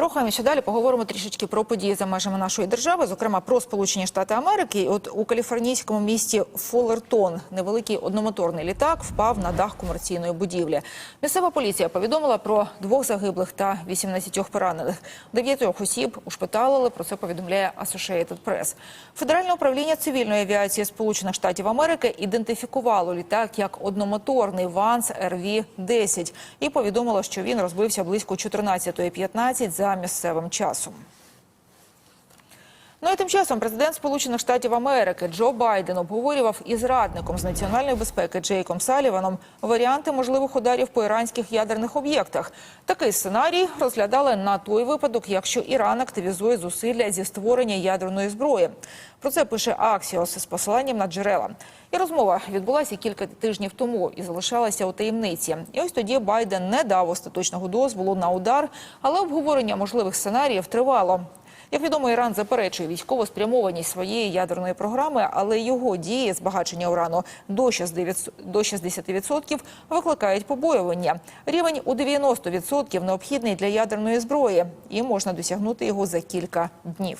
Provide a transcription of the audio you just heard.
Рухаємося далі. Поговоримо трішечки про події за межами нашої держави, зокрема про Сполучені Штати Америки. От у каліфорнійському місті Фоллертон невеликий одномоторний літак впав на дах комерційної будівлі. Місцева поліція повідомила про двох загиблих та 18 поранених. Дев'ятьох осіб ушпиталили. Про це повідомляє Associated Press. Федеральне управління цивільної авіації Сполучених Штатів Америки ідентифікувало літак як одномоторний Ванс РВ 10 і повідомило, що він розбився близько 14.15 за місцевим часом. Ну і тим часом президент Сполучених Штатів Америки Джо Байден обговорював із радником з національної безпеки Джейком Саліваном варіанти можливих ударів по іранських ядерних об'єктах. Такий сценарій розглядали на той випадок, якщо Іран активізує зусилля зі створення ядерної зброї. Про це пише Аксіос з посиланням на джерела. І розмова відбулася кілька тижнів тому і залишалася у таємниці. І ось тоді Байден не дав остаточного дозволу на удар, але обговорення можливих сценаріїв тривало. Як відомо, Іран заперечує військову спрямованість своєї ядерної програми, але його дії збагачення урану до 60% до 60% викликають побоювання. Рівень у 90% необхідний для ядерної зброї, і можна досягнути його за кілька днів.